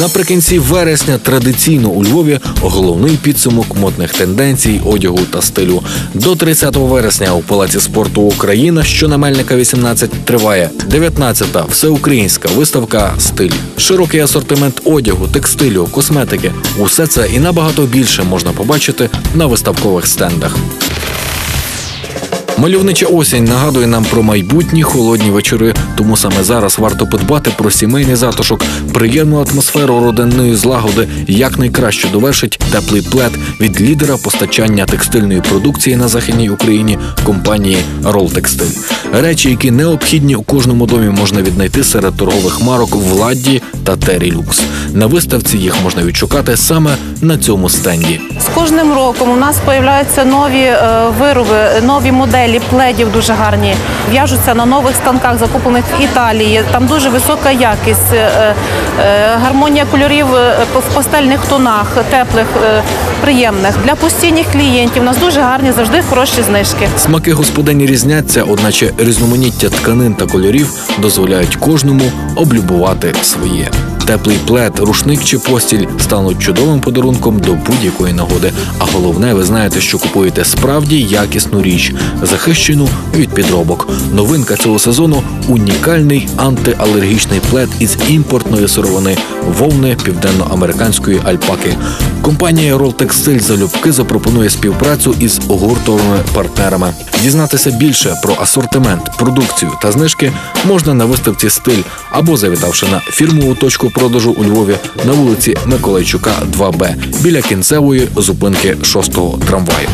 Наприкінці вересня традиційно у Львові головний підсумок модних тенденцій, одягу та стилю. До 30 вересня у Палаці спорту Україна, що на Мельника 18, триває 19-та всеукраїнська виставка Стиль. Широкий асортимент одягу, текстилю, косметики. Усе це і набагато більше можна побачити на виставкових стендах. Мальовнича осінь нагадує нам про майбутні холодні вечори, тому саме зараз варто подбати про сімейний затишок, приємну атмосферу родинної злагоди, якнайкраще довершить теплий плед від лідера постачання текстильної продукції на західній Україні компанії Ролтекстиль. Речі, які необхідні у кожному домі, можна віднайти серед торгових марок Владді та Террі Люкс. На виставці їх можна відшукати саме на цьому стенді. З кожним роком у нас з'являються нові е, вироби, нові моделі пледів дуже гарні. В'яжуться на нових станках, закуплених в Італії. Там дуже висока якість, е, е, гармонія кольорів е, в пастельних тонах, теплих, е, приємних. Для постійних клієнтів у нас дуже гарні, завжди хороші знижки. Смаки господині різняться, одначе різноманіття тканин та кольорів дозволяють кожному облюбувати своє. Теплий плед, рушник чи постіль стануть чудовим подарунком до будь-якої нагоди. А головне, ви знаєте, що купуєте справді якісну річ, захищену від підробок. Новинка цього сезону унікальний антиалергічний плед із імпортної сировини вовни південноамериканської альпаки. Компанія Ролтекстиль залюбки запропонує співпрацю із гуртовими партнерами. Дізнатися більше про асортимент, продукцію та знижки можна на виставці стиль або завітавши на фірмову точку продажу у Львові на вулиці Миколайчука, 2Б біля кінцевої зупинки 6-го трамваю.